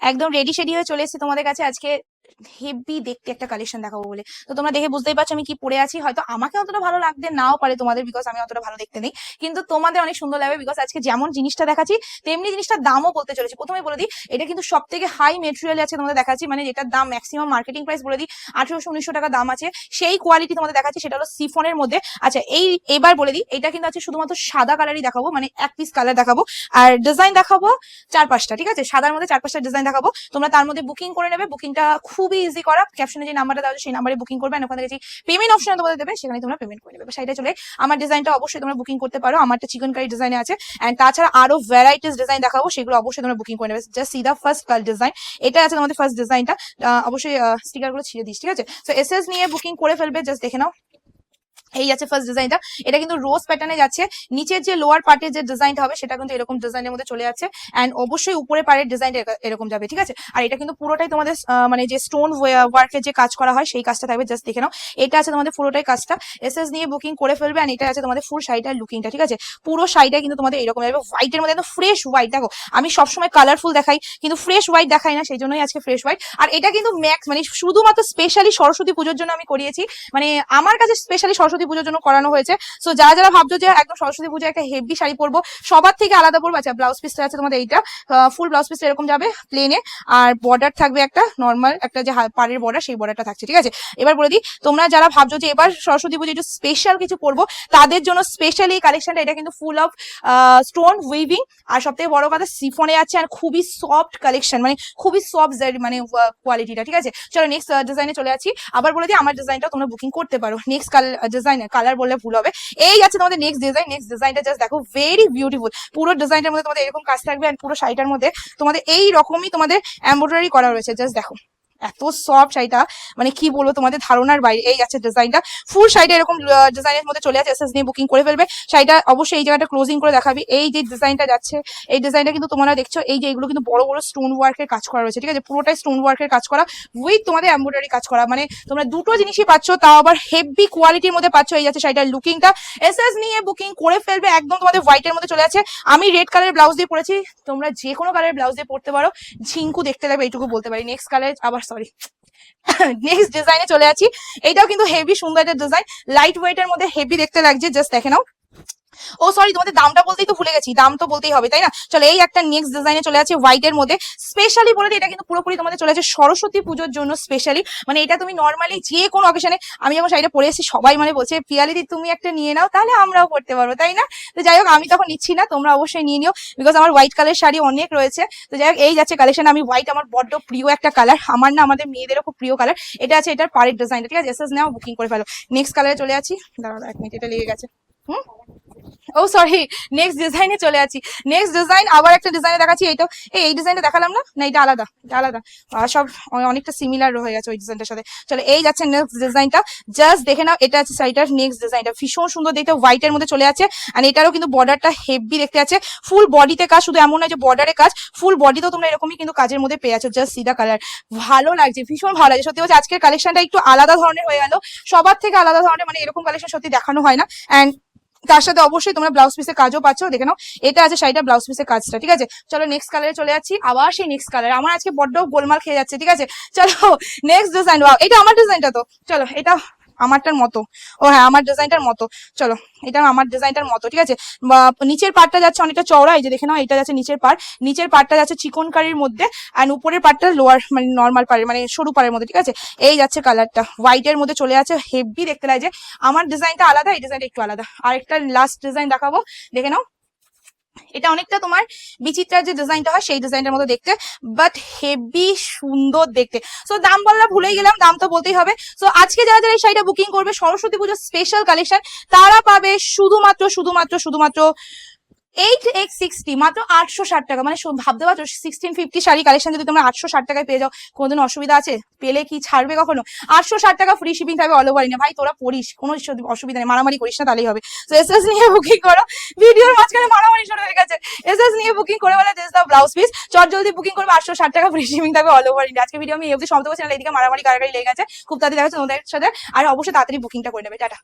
একদম ready shady হয়ে চলে এসেছি তোমাদের কাছে আজকে হেভি দেখতে একটা কালেকশন দেখাবো বলে। তো তোমরা দেখে বুঝতেই পারছ আমি কি পরে আছি। হয়তো আমাকে অতটা ভালো লাগতে নাও পারে তোমাদের বিকজ আমি অতটা ভালো দেখতে নেই। কিন্তু তোমাদের অনেক সুন্দর লাগবে বিকজ আজকে যেমন জিনিসটা দেখাচ্ছি, তেমনি জিনিসটার দামও বলতে চলেছি। প্রথমে বলে দিই, এটা কিন্তু সব থেকে হাই মেটেরিয়াল আছে তোমাদের দেখাচ্ছি। মানে যেটার দাম ম্যাক্সিমাম মার্কেটিং প্রাইস বলে দিই, আঠারোশো, উনিশশো টাকা দাম আছে। সেই কোয়ালিটি তোমাদের দেখাচ্ছি, সেটা হলো সিফনের মধ্যে। আচ্ছা এই, এবার বলে দিই, এটা কিন্তু আছে শুধুমাত্র সাদা কালারই দেখাবো মানে এক পিস কালার দেখাবো। আর ডিজাইন দেখাবো চার পাঁচটা, ঠিক আছে? সাদার মধ্যে চার পাঁচটা ডিজাইন দেখাবো। তোমরা তার মধ্যে বুকিং করে নেবে। বুকিংটা খুবই ইজি করা। ক্যাপশনে যে নাম্বারটা দেওয়া সেই নাম্বারে বুকিং করবে ওখানে থেকে যে পেমেন্ট অপশন তোমাদের দেবে, সেখানে তোমরা পেমেন্ট করে নেবে। সাইডে চলে, আমার ডিজাইনটা অবশ্যই তোমরা বুকিং করতে পারো। আমারটা চিকেন কারি ডিজাইনে আছে। অ্যান্ড তাছাড়া আরও ভ্যারাইটিস ডিজাইন দেখাবো, সেগুলো অবশ্যই তোমরা বুকিং করে নেবে। জাস্ট সি দা ফার্স্ট কাল ডিজাইন এটা আছে তোমাদের ফার্স্ট ডিজাইনটা অবশ্যই স্টিকারগুলো ছিঁড়ে দিস, ঠিক আছে? সো এস নিয়ে বুকিং করে ফেলবে জাস্ট দেখে নাও। এই আছে ফার্স্ট ডিজাইনটা এটা কিন্তু রোজ প্যাটার্নে যাচ্ছে। নিচের যে লোয়ার পার্টের যে ডিজাইনটা হবে, সেটা কিন্তু এরকম ডিজাইনের মধ্যে চলে যাচ্ছে। এন্ড অবশ্যই উপরে পাড়ের ডিজাইনটা এরকম যাবে, ঠিক আছে? আর এটা কিন্তু পুরোটাই তোমাদের মানে যে স্টোন ওয়ার্কের যে কাজ করা হয়, সেই কাজটা থাকবে জাস্ট দেখে নাও। এটা আছে তোমাদের পুরোটাই কাজটা। এস এস নিয়ে বুকিং করে ফেলবে এন্ড এটা আছে তোমাদের ফুল শাড়িটার লুকিংটা ঠিক আছে? পুরো শাড়িটা কিন্তু তোমাদের এরকম যাবে। হোয়াইটের মধ্যে একদম ফ্রেশ হোয়াইট দেখো। আমি সবসময় কালারফুল দেখাই, কিন্তু ফ্রেশ হোয়াইট দেখাই না সেই জন্যই আজকে ফ্রেশ হোয়াইট আর এটা কিন্তু ম্যাক্স মানে শুধুমাত্র স্পেশালি সরস্বতী পুজোর জন্য আমি করিয়েছি। মানে আমার কাছে স্পেশালি সরস্বতী পুজোর জন্য করানো হয়েছে। সো যারা যারা ভাবছ যে একদম সরস্বতী পুজো একটা হেভি শাড়ি পরবো, সবার থেকে আলাদা পরবো। আচ্ছা ব্লাউজ পিসটা আছে তোমাদের এইটা। ফুল ব্লাউজ পিসটা এরকম যাবে প্লেনে আর বর্ডার থাকবে একটা নর্মাল একটা যে পাড়ের বর্ডার সেই বর্ডারটা থাকছে, ঠিক আছে? এবার বলে দিই, তোমরা যারা ভাবছ যে এবার সরস্বতী পুজো একটু স্পেশাল কিছু পরবো, তাদের জন্য স্পেশালি এই কালেকশনটা এটা কিন্তু ফুল অফ স্টোন উইভিং আর সব বড় কথা সিফনে আছে আর খুবই সফট কালেকশন মানে খুবই সফট মানে কোয়ালিটিটা ঠিক আছে? চলো নেক্সট ডিজাইনে চলে আছি আবার বলে দিই, আমার ডিজাইনটা তোমরা বুকিং করতে পারো। নেক্সট কাল ডিজাইন কালার বললে ভুল হবে। এই আছে তোমাদের নেক্সট ডিজাইন নেক্সট ডিজাইনটা জাস্ট দেখো ভেরি বিউটিফুল পুরো ডিজাইনটার মধ্যে তোমাদের এরকম কাজ থাকবে অ্যান্ড পুরো শাড়িটার মধ্যে তোমাদের এই রকমই তোমাদের এম্ব্রয়ডারি করা রয়েছে জাস্ট দেখো। এত সফট শাড়িটা মানে কি বলব তোমাদের ধারণার বাইরে, এই আছে ডিজাইনটা ফুল শাড়িটা এরকম ডিজাইনের মধ্যে চলে আছে এসএস নিয়ে বুকিং করে ফেলবে। শাড়িটা অবশ্যই এই জায়গাটা ক্লোজিং করে দেখাবি। এই যে ডিজাইনটা যাচ্ছে, এই ডিজাইনটা কিন্তু তোমরা দেখছ, এই যে এগুলো কিন্তু বড় বড় স্টোন ওয়ার্কের কাজ করা রয়েছে, ঠিক আছে? পুরোটাই স্টোন ওয়ার্কের কাজ করা উইথ তোমাদের এমব্রয়ডারি কাজ করা। মানে তোমরা দুটো জিনিসই পাচ্ছ, তাও আবার হেভি কোয়ালিটির মধ্যে পাচ্ছ এই যাচ্ছে শাড়িটার লুকিংটা এসএস নিয়ে বুকিং করে ফেলবে, একদম তোমাদের হোয়াইটের মধ্যে চলে আছে। আমি রেড কালারের ব্লাউজ দিয়ে পরেছি, তোমরা যে কোনো কালারের ব্লাউজ দিয়ে পড়তে পারো। ঝিঙ্কু দেখতে লাগবে এইটুকু বলতে পারি। নেক্সট কালার আবার সরি নেক্সট ডিজাইনে চলে আছি। এটাও কিন্তু হেভি সুন্দর একটা ডিজাইন লাইট ওয়েটের মধ্যে হেভি দেখতে লাগছে জাস্ট দেখে নাও। ও সরি তোমাদের দামটা বলতেই তো ভুলে গেছি, দাম তো বলতেই হবে, তাই না? চলো, এই একটা নেক্সট ডিজাইনে চলে আছে হোয়াইট এর মধ্যে। স্পেশালি বলে এটা কিন্তু পুরোপুরি তোমাদের চলে আছে সরস্বতী পুজোর জন্য স্পেশালি মানে এটা তুমি নর্মালি যে কোনো অকেশনে আমি যখন শাড়িটা পরে এসেছি, সবাই মানে বলছে পিয়ালিদি তুমি একটা নিয়ে নাও, তাহলে আমরাও করতে পারব তাই না? তো যাই হোক, আমি তখন নিচ্ছি না, তোমরা অবশ্যই নিয়ে নিও বিকজ আমার হোয়াইট কালার শাড়ি অনেক রয়েছে। তো যাই হোক, এই যাচ্ছে কালেকশন আমি হোয়াইট আমার বড্ড প্রিয় একটা কালার আমার না আমাদের মেয়েদেরও খুব প্রিয় কালার এটা আছে, এটার পাড়ের ডিজাইনটা ঠিক আছে? এসএস নাও বুকিং করে ফেলো। নেক্সট কালারে চলে আছি দাঁড়াও, এক মিনিট এটা লেগে গেছে। হুম? ও সরি নেক্সট ডিজাইনে চলে আছি। নেক্সট ডিজাইন আবার একটা ডিজাইনে দেখাচ্ছি এইটা এই এই ডিজাইনটা দেখালাম না? না, এটা আলাদা এটা আলাদা। সব অনেকটা সিমিলার হয়ে গেছে ওই ডিজাইনটার সাথে। চলো, এই যাচ্ছে নেক্সট ডিজাইনটা জাস্ট দেখে নাও, এটা আছে শাড়িটার নেক্সট ডিজাইনটা ভীষণ সুন্দর দেখতে হোয়াইটের মধ্যে চলে আছে। আর এটারও কিন্তু বর্ডারটা হেভি দেখতে আছে। ফুল বডিতে কাজ, শুধু এমন নয় যে বর্ডারে কাজ ফুল বডিতেও তোমরা এরকমই কিন্তু কাজের মধ্যে পেয়ে আছো। জাস্ট সিদা কালার ভালো লাগছে, ভীষণ ভালো লাগছে। সত্যি বলছি আজকের কালেকশনটা একটু আলাদা ধরনের হয়ে গেল। সবার থেকে আলাদা ধরনের মানে এরকম কালেকশন সত্যি দেখানো হয় না। অ্যান্ড তার সাথে অবশ্যই তোমরা ব্লাউজ পিসের কাজও পাচ্ছ, দেখে নাও। এটা আছে শাড়িটা ব্লাউজ পিসের কাজটা, ঠিক আছে? চলো নেক্সট কালারে চলে যাচ্ছি, আবার সেই নেক্সট কালার আমার আজকে বড্ড গোলমাল খেয়ে যাচ্ছে, ঠিক আছে? চলো নেক্সট ডিজাইন এটা আমার ডিজাইনটা তো। চলো, এটা আমারটার মতো। ও হ্যাঁ আমার ডিজাইনটার মতো। চলো এটা আমার ডিজাইনটার মতো, ঠিক আছে? নিচের পার্টটা যাচ্ছে অনেকটা চওড়া, এই যে দেখে নাও এটা যাচ্ছে নিচের পার্ট নিচের পার্টটা যাচ্ছে চিকন কারির মধ্যে অ্যান্ড উপরের পার্টটা লোয়ার মানে নর্মাল পাড়ের মানে সরু পাড়ের মধ্যে, ঠিক আছে? এই যাচ্ছে কালারটা হোয়াইটের মধ্যে চলে আছে হেভি দেখতে লাগছে। আমার ডিজাইনটা আলাদা, এই ডিজাইনটা একটু আলাদা। আর একটা লাস্ট ডিজাইন দেখাবো, দেখে নাও। এটা অনেকটা তোমার বিচিত্রার যে ডিজাইনটা হয়, সেই ডিজাইনটার মতো দেখতে বাট হেভি সুন্দর দেখতে। সো দাম বললা ভুলেই গেলাম, দাম তো বলতেই হবে। সো আজকে যারা যারা এই শাড়িটা বুকিং করবে, সরস্বতী পুজোর স্পেশাল কালেকশন তারা পাবে শুধুমাত্র শুধুমাত্র শুধুমাত্র এইট এক্স সিক্সটি, মাত্র আটশো ষাট টাকা। মানে ভাবতে পারছ সিক্সটিন ফিফটি শাড়ি কালেকশন যদি তোমরা আটশো ষাট টাকায় পেয়ে যাও, কোনোদিন অসুবিধা আছে? পেলে কি ছাড়বে কখনো? আটশো ষাট টাকা ফ্রি শিপিং থাকবে অল ওভার ভাই, তোরা পড়িস, কোনো অসুবিধা নেই, মারামারি করিস না, তাহলেই হবে। তো এসএস নিয়ে বুকিং করো। ভিডিওর মাঝখানে মারামারি শুরু হয়ে গেছে। এসএস নিয়ে বুকিং করে বলে দিস দাও ব্লাউজ পিস চট জলদি বুকিং করবে, আটশো ষাট টাকা ফ্রি শিপিং থাকবে অল ওভার ইন্ডিয়া আজকে ভিডিও আমি এই অবধি সমাপ্ত করছি এদিকে মারামারি কারাকারি লেগে গেছে। খুব তাড়াতাড়ি দেখা তোমাদের সাথে। আর অবশ্যই তাড়াতাড়ি বুকিংটা করে নেবে। টাটা।